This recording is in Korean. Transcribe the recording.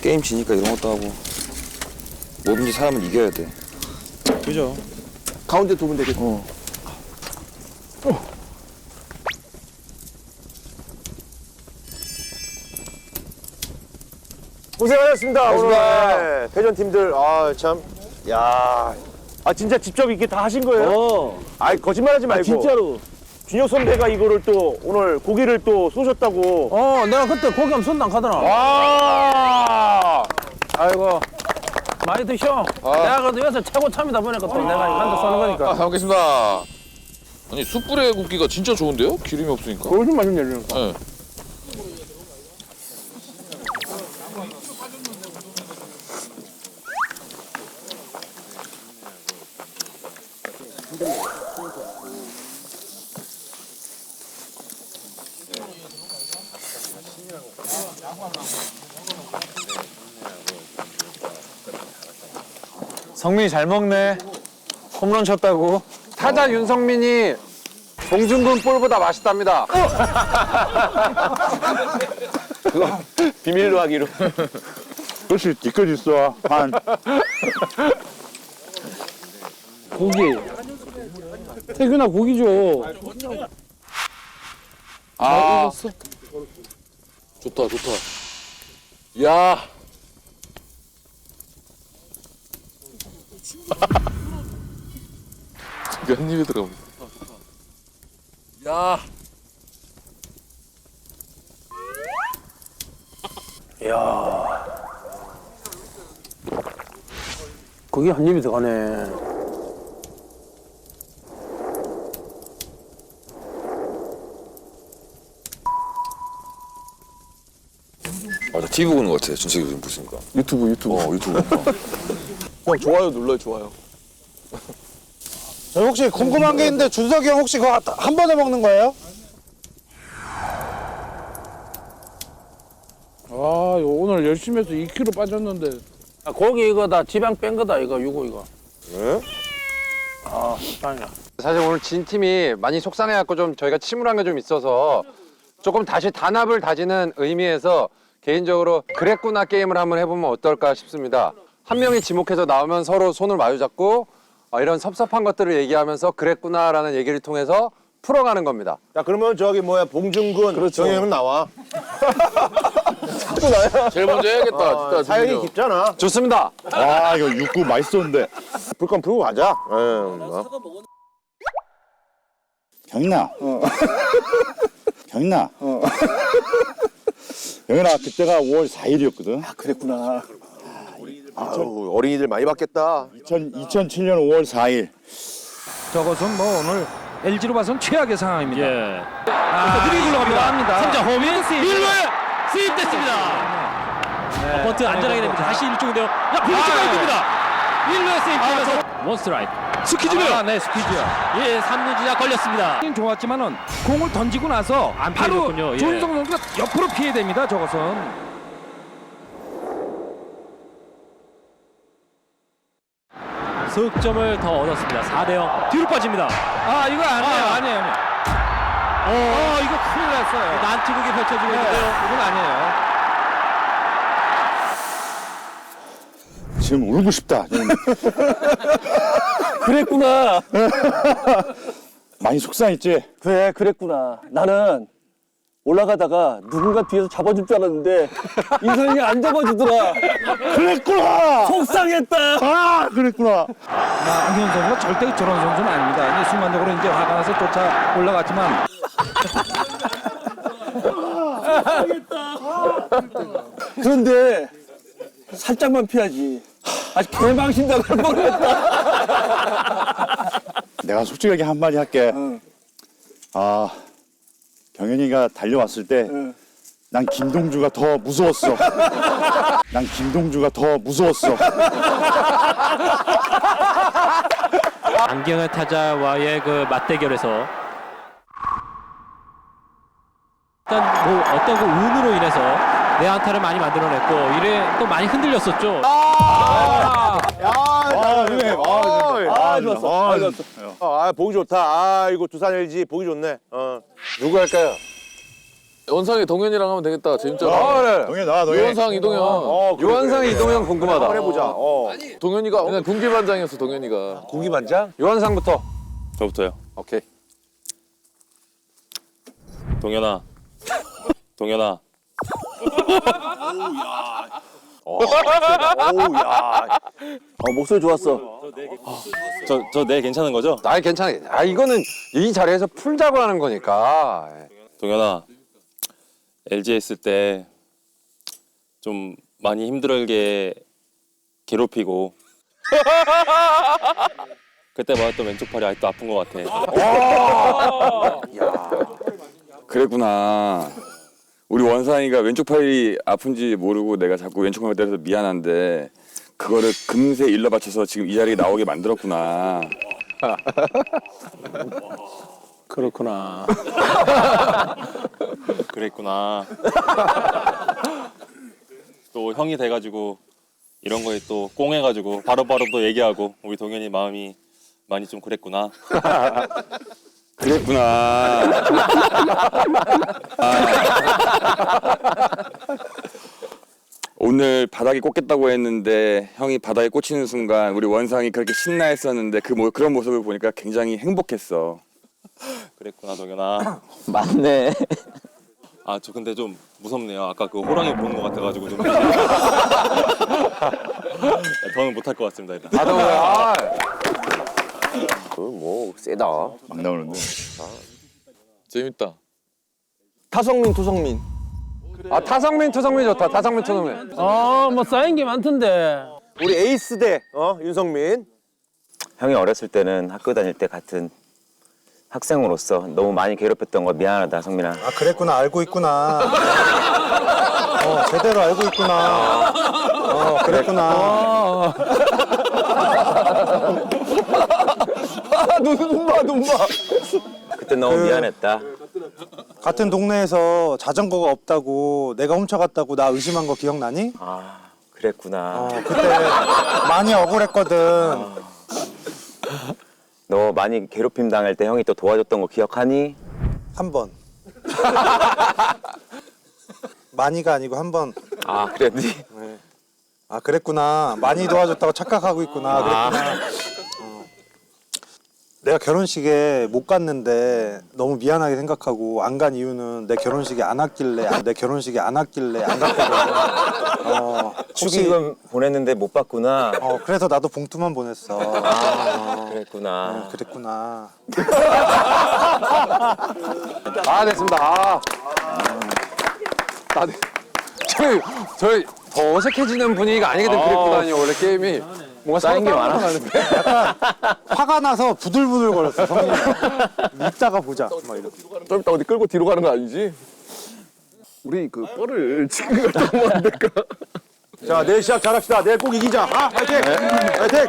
게임 지니까 이런 것도 하고 뭐든지 사람은 이겨야 돼. 그죠? 가운데 두면 되겠다. 어. 고생하셨습니다. 오늘 고맙습니다. 네, 패전 팀들 아 참. 야. 아 진짜 직접 이렇게 다 하신 거예요? 어, 아 거짓말하지 말고. 진짜로. 준혁 선배가 이거를 또 오늘 고기를 또 쏘셨다고. 어, 내가 그때 고기 하면 손도 안 가더나. 와. 아이고. 많이 드셔. 내가 그래도 여기서 최고 참이다 보니까 또 내가 한대 쏘는 거니까. 아, 잘 먹겠습니다. 아니 숯불에 굽기가 진짜 좋은데요? 기름이 없으니까. 훨씬 맛있네요. 네. 성민이 잘 먹네. 홈런 쳤다고. 타자 윤성민이 봉준군 볼보다 맛있답니다. 비밀로 하기로. 그렇지 뒤끝 있어 한 고기. 태균아, 고기 줘. 아, 좋다 좋다. 야. 몇 입에 들어갑니다. 야. 고기 한 입이 들어가네. 맞아 TV 보는 것 같아. 준석이 요즘 보시니까. 유튜브 유튜브. 어 유튜브. 어. 형 좋아요 눌러요 좋아요. 저 혹시 궁금한 게 있는데 준석이 형 혹시 그거 한 번에 먹는 거예요? 아, 이거 오늘 열심히 해서 2kg 빠졌는데 아, 고기 이거 다 지방 뺀 거다, 이거, 유고 이거. 네? 아, 식당이야. 사실 오늘 진 팀이 많이 속상해갖고 좀 저희가 침울한 게 좀 있어서 조금 다시 단합을 다지는 의미에서 개인적으로 그랬구나 게임을 한번 해보면 어떨까 싶습니다. 한 명이 지목해서 나오면 서로 손을 마주잡고 어, 이런 섭섭한 것들을 얘기하면서 그랬구나라는 얘기를 통해서 풀어가는 겁니다. 자 그러면 저기 뭐야 봉준군 그렇죠. 정형은 나와. 제일 먼저 해야겠다. 아, 진짜 사연이. 깊잖아. 좋습니다. 아 이거 육구 맛있었는데 불건 풀고 가자. 예, 뭐. 경인아 경인아 경인아 그때가 5월 4일이었거든 그랬구나. 아유, 어린이들 많이 받겠다. 2000, 2007년 5월 4일 저것은 뭐 오늘 LG로 봐선 최악의 상황입니다. 예. 아, 느리게 굴러갑니다. 선자 호민 1루에 세입됐습니다. 어, 번트 안전하게 됩니다. 다시 1중인데요. 야, 볼트가 있습니다. 1루에 세입되면서 원 스트라이크. 스키즈고요. 아, 네, 스퀴즈요. 예, 3루 주자 걸렸습니다. 좋았지만은 공을 던지고 나서 안 바로 피해줬군요, 예. 조인성 선수가 옆으로 피해야 됩니다. 저것은. 석점을 더 얻었습니다. 4대 0. 뒤로 빠집니다. 아, 이거 아니에요. 아. 아니에요. 어, 어, 이거 큰일 났어요. 난투극이 펼쳐지고 네, 있는데요. 이건 아니에요. 지금 울고 싶다 지금 그랬구나. 많이 속상했지? 그래, 그랬구나. 나는 올라가다가 누군가 뒤에서 잡아줄 줄 알았는데 인선이가 안 잡아주더라. 그랬구나 속상했다. 아 그랬구나 아, 안현 선수가 절대 저런 선수는 아닙니다. 이제 순간적으로 이제 화가 나서 쫓아 올라갔지만 그런데 살짝만 피하지. 아직 개망신다 그럴 뻔했다. 내가 솔직하게 한마디 할게 아 경현이가 달려왔을 때 난 김동주가 더 무서웠어. 난 김동주가 더 무서웠어. 안경의 타자와의 그 맞대결에서 일단 뭐 어떤 그 운으로 인해서 내 안타를 많이 만들어냈고 이래 또 많이 흔들렸었죠. 아 아, 아, 좋았어. 아, 좋았어. 아, 보기 좋다. 아, 이거 두산 LG 보기 좋네. 어. 누구 할까요? 원상이 동현이랑 하면 되겠다. 재밌잖아. 아, 그래. 동현 나 동현. 유원상 이동현. 어, 그래, 유한상 그래. 이동현 궁금하다. 한번 해보자. 어. 동현이가 그냥 군기반장이었어 동현이가. 고기 반장? 유한상부터. 저부터요. 오케이. 동현아. 동현아. 오우 야. 어, 목소리 좋았어. 저 저 내 괜찮은 거죠? 아, 괜찮아. 아, 이거는 이 자리에서 풀자고 하는 거니까. 동현아. LG에 있을 때 좀 많이 힘들게 괴롭히고 그때 맞았던 왼쪽 팔이 아직도 아픈 것 같아. 그랬구나. 우리 원상이가 왼쪽 팔이 아픈지 모르고 내가 자꾸 왼쪽 팔 때려서 미안한데 그거를 금세 일러 바쳐서 지금 이 자리에 나오게 만들었구나. 그렇구나. 그랬구나. 또 형이 돼가지고 이런 거에 또 꽁해가지고 바로바로 또 얘기하고 우리 동현이 마음이 많이 좀 그랬구나. 그랬구나. 아. 오늘 바닥에 꽂겠다고 했는데 형이 바닥에 꽂히는 순간 우리 원상이 그렇게 신나했었는데 그 모, 그런 모습을 보니까 굉장히 행복했어. 그랬구나 동현아. 맞네. 아 저 근데 좀 무섭네요. 아까 그 호랑이 보는 것 같아가지고 좀. 더는 못할 것 같습니다 일단. 아, 너무, 아, 뭐 세다. 막 나오는데. 재밌다. 타성민 투성민. 아, 타성민, 투성민 좋다. 타성민, 투성민. 아, 뭐 쌓인 게 많던데. 우리 에이스 대 어, 윤성민. 형이 어렸을 때는 학교 다닐 때 같은 학생으로서 너무 많이 괴롭혔던 거 미안하다 성민아 아 그랬구나 알고 있구나 어 제대로 알고 있구나 어 그랬구나 눈봐 눈봐. 그때 너무 그- 미안했다 같은 동네에서 자전거가 없다고 내가 훔쳐갔다고 나 의심한 거 기억나니? 아 그랬구나 어 그때 많이 억울했거든 너 많이 괴롭힘 당할 때 형이 또 도와줬던 거 기억하니? 한 번 많이가 아니고 한 번 아 그랬니? 아 그랬구나 많이 도와줬다고 착각하고 있구나 그랬구나 어. 내가 결혼식에 못 갔는데 너무 미안하게 생각하고 안 간 이유는 내 결혼식에 안 왔길래 아, 내 결혼식에 안 왔길래 안 갔거든 어, 혹시 축의금 보냈는데 못 받구나 어 그래서 나도 봉투만 보냈어 그랬구나 어, 그랬구나 아, 됐습니다. 아. 아, 네. 저희, 저희 더 어색해지는 분위기가 아니거든, 그랬구나요. 원래 게임이. 뭔가 쌓인 게 많아. 화가 나서 부들부들 거렸어 성민이 이따가 보자 막 이렇게 좀 이따 어디 끌고 뒤로 가는 거 아니지? 우리 그 뻘을 지금 갖다 놓으면 안 될까? 자, 내일 시합 잘합시다. 내일 꼭 이기자. 아, 파이팅! 파이팅!